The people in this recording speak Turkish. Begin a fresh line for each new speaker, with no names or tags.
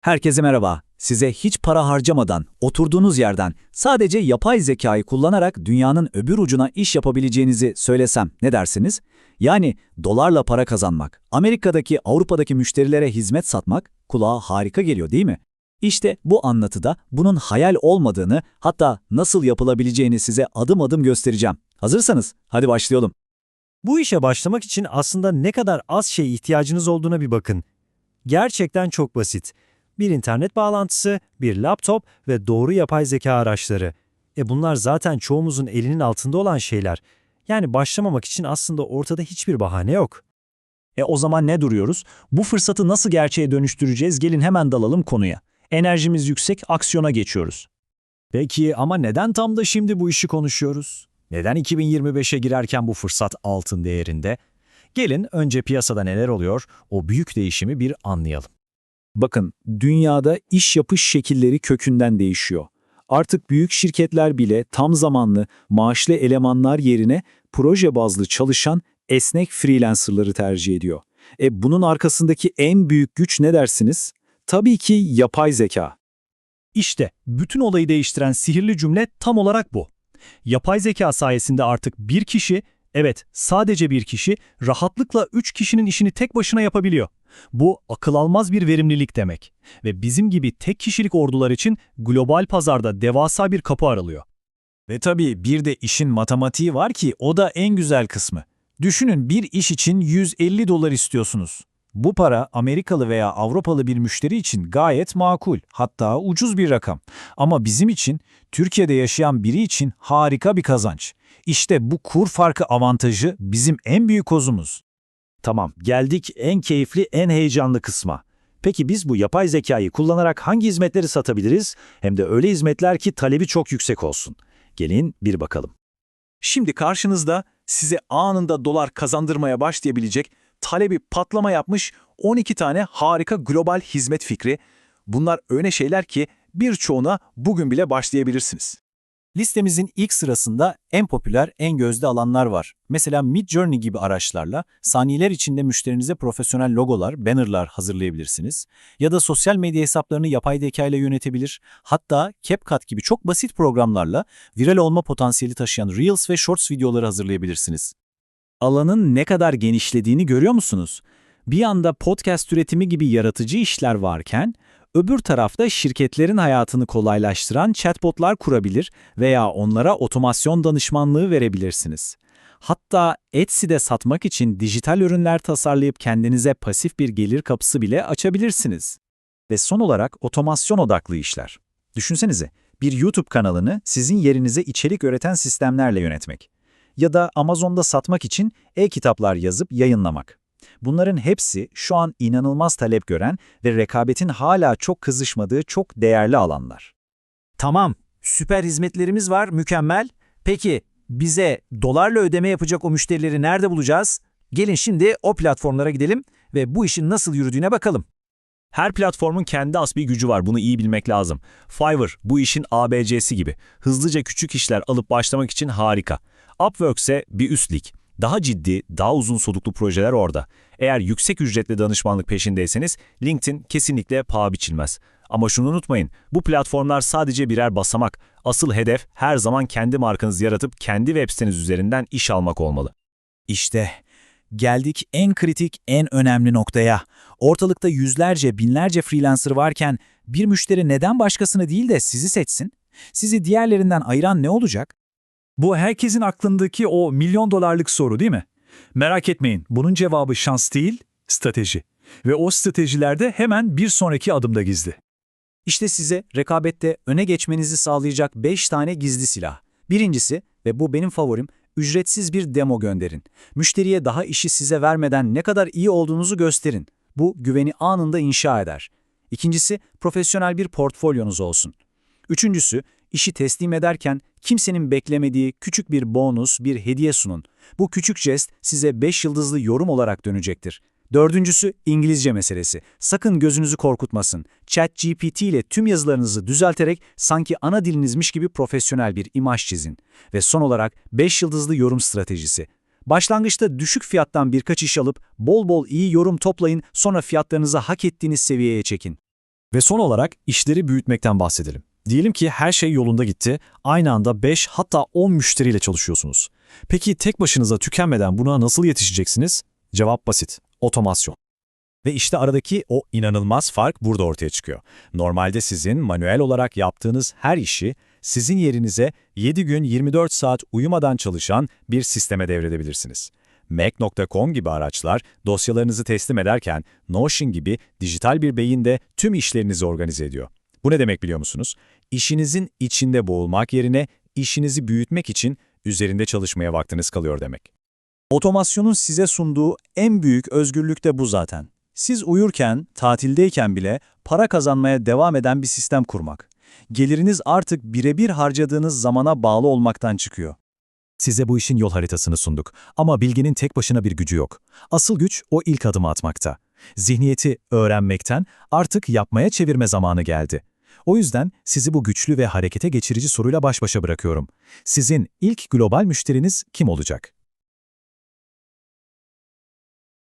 Herkese merhaba. Size hiç para harcamadan, oturduğunuz yerden sadece yapay zekayı kullanarak dünyanın öbür ucuna iş yapabileceğinizi söylesem ne dersiniz? Yani dolarla para kazanmak, Amerika'daki, Avrupa'daki müşterilere hizmet satmak kulağa harika geliyor değil mi? İşte bu anlatıda bunun hayal olmadığını, hatta nasıl yapılabileceğini size adım adım göstereceğim. Hazırsanız hadi başlayalım.
Bu işe başlamak için aslında ne kadar az şey ihtiyacınız olduğuna bir bakın. Gerçekten çok basit. Bir internet bağlantısı, bir laptop ve doğru yapay zeka araçları. E bunlar zaten çoğumuzun elinin altında olan şeyler. Yani başlamamak için aslında ortada hiçbir bahane yok.
E o zaman ne duruyoruz? Bu fırsatı nasıl gerçeğe dönüştüreceğiz? Gelin hemen dalalım konuya. Enerjimiz yüksek, aksiyona geçiyoruz. Peki ama neden tam da şimdi bu işi konuşuyoruz? Neden 2025'e girerken bu fırsat altın değerinde? Gelin önce piyasada neler oluyor, o büyük değişimi bir anlayalım.
Bakın, dünyada iş yapış şekilleri kökünden değişiyor. Artık büyük şirketler bile tam zamanlı, maaşlı elemanlar yerine proje bazlı çalışan esnek freelancerları tercih ediyor. E bunun arkasındaki en büyük güç ne dersiniz? Tabii ki yapay zeka.
İşte bütün olayı değiştiren sihirli cümle tam olarak bu. Yapay zeka sayesinde artık bir kişi, evet sadece bir kişi, rahatlıkla üç kişinin işini tek başına yapabiliyor. Bu akıl almaz bir verimlilik demek. Ve bizim gibi tek kişilik ordular için global pazarda devasa bir kapı aralıyor. Ve tabii bir de işin matematiği var ki o da en güzel kısmı. Düşünün bir iş için 150 dolar istiyorsunuz. Bu para Amerikalı veya Avrupalı bir müşteri için gayet makul, hatta ucuz bir rakam. Ama bizim için, Türkiye'de yaşayan biri için harika bir kazanç. İşte bu kur farkı avantajı bizim en büyük kozumuz. Tamam, geldik en keyifli, en heyecanlı kısma. Peki biz bu yapay zekayı kullanarak hangi hizmetleri satabiliriz? Hem de öyle hizmetler ki talebi çok yüksek olsun. Gelin bir bakalım.
Şimdi karşınızda size anında dolar kazandırmaya başlayabilecek talebi patlama yapmış 12 tane harika global hizmet fikri. Bunlar öyle şeyler ki birçoğuna bugün bile başlayabilirsiniz.
Listemizin ilk sırasında en popüler, en gözde alanlar var. Mesela Midjourney gibi araçlarla saniyeler içinde müşterinize profesyonel logolar, bannerlar hazırlayabilirsiniz. Ya da sosyal medya hesaplarını yapay zeka ile yönetebilir. Hatta CapCut gibi çok basit programlarla viral olma potansiyeli taşıyan Reels ve Shorts videoları hazırlayabilirsiniz. Alanın ne kadar genişlediğini görüyor musunuz? Bir yanda podcast üretimi gibi yaratıcı işler varken, öbür tarafta şirketlerin hayatını kolaylaştıran chatbotlar kurabilir veya onlara otomasyon danışmanlığı verebilirsiniz. Hatta Etsy'de satmak için dijital ürünler tasarlayıp kendinize pasif bir gelir kapısı bile açabilirsiniz.
Ve son olarak otomasyon odaklı işler. Düşünsenize, bir YouTube kanalını sizin yerinize içerik üreten sistemlerle yönetmek. Ya da Amazon'da satmak için e-kitaplar yazıp yayınlamak. Bunların hepsi şu an inanılmaz talep gören ve rekabetin hala çok kızışmadığı çok değerli alanlar.
Tamam, süper hizmetlerimiz var, mükemmel. Peki bize dolarla ödeme yapacak o müşterileri nerede bulacağız? Gelin şimdi o platformlara gidelim ve bu işin nasıl yürüdüğüne bakalım.
Her platformun kendi as bir gücü var, bunu iyi bilmek lazım. Fiverr bu işin ABC'si gibi. Hızlıca küçük işler alıp başlamak için harika. Upwork ise bir üst lig. Daha ciddi, daha uzun soluklu projeler orada. Eğer yüksek ücretli danışmanlık peşindeyseniz LinkedIn kesinlikle paha biçilmez. Ama şunu unutmayın, bu platformlar sadece birer basamak. Asıl hedef her zaman kendi markanızı yaratıp kendi web siteniz üzerinden iş almak olmalı.
İşte geldik en kritik, en önemli noktaya. Ortalıkta yüzlerce, binlerce freelancer varken bir müşteri neden başkasını değil de sizi seçsin? Sizi diğerlerinden ayıran ne olacak?
Bu herkesin aklındaki o milyon dolarlık soru değil mi? Merak etmeyin, bunun cevabı şans değil, strateji. Ve o stratejilerde hemen bir sonraki adımda gizli.
İşte size rekabette öne geçmenizi sağlayacak 5 tane gizli silah. Birincisi ve bu benim favorim, ücretsiz bir demo gönderin. Müşteriye daha işi size vermeden ne kadar iyi olduğunuzu gösterin. Bu güveni anında inşa eder. İkincisi, profesyonel bir portfolyonuz olsun. Üçüncüsü, işi teslim ederken kimsenin beklemediği küçük bir bonus, bir hediye sunun. Bu küçük jest size 5 yıldızlı yorum olarak dönecektir. Dördüncüsü İngilizce meselesi. Sakın gözünüzü korkutmasın. ChatGPT ile tüm yazılarınızı düzelterek sanki ana dilinizmiş gibi profesyonel bir imaj çizin. Ve son olarak 5 yıldızlı yorum stratejisi. Başlangıçta düşük fiyattan birkaç iş alıp bol bol iyi yorum toplayın sonra fiyatlarınızı hak ettiğiniz seviyeye çekin.
Ve son olarak işleri büyütmekten bahsedelim. Diyelim ki her şey yolunda gitti, aynı anda 5 hatta 10 müşteriyle çalışıyorsunuz. Peki tek başınıza tükenmeden buna nasıl yetişeceksiniz? Cevap basit, otomasyon.
Ve işte aradaki o inanılmaz fark burada ortaya çıkıyor. Normalde sizin manuel olarak yaptığınız her işi sizin yerinize 7 gün 24 saat uyumadan çalışan bir sisteme devredebilirsiniz. Mac.com gibi araçlar dosyalarınızı teslim ederken Notion gibi dijital bir beyin de tüm işlerinizi organize ediyor. Bu ne demek biliyor musunuz? İşinizin içinde boğulmak yerine işinizi büyütmek için üzerinde çalışmaya vaktiniz kalıyor demek.
Otomasyonun size sunduğu en büyük özgürlük de bu zaten. Siz uyurken, tatildeyken bile para kazanmaya devam eden bir sistem kurmak. Geliriniz artık birebir harcadığınız zamana bağlı olmaktan çıkıyor.
Size bu işin yol haritasını sunduk ama bilginin tek başına bir gücü yok. Asıl güç o ilk adımı atmakta. Zihniyeti öğrenmekten artık yapmaya çevirme zamanı geldi. O yüzden sizi bu güçlü ve harekete geçirici soruyla baş başa bırakıyorum. Sizin ilk global müşteriniz kim olacak?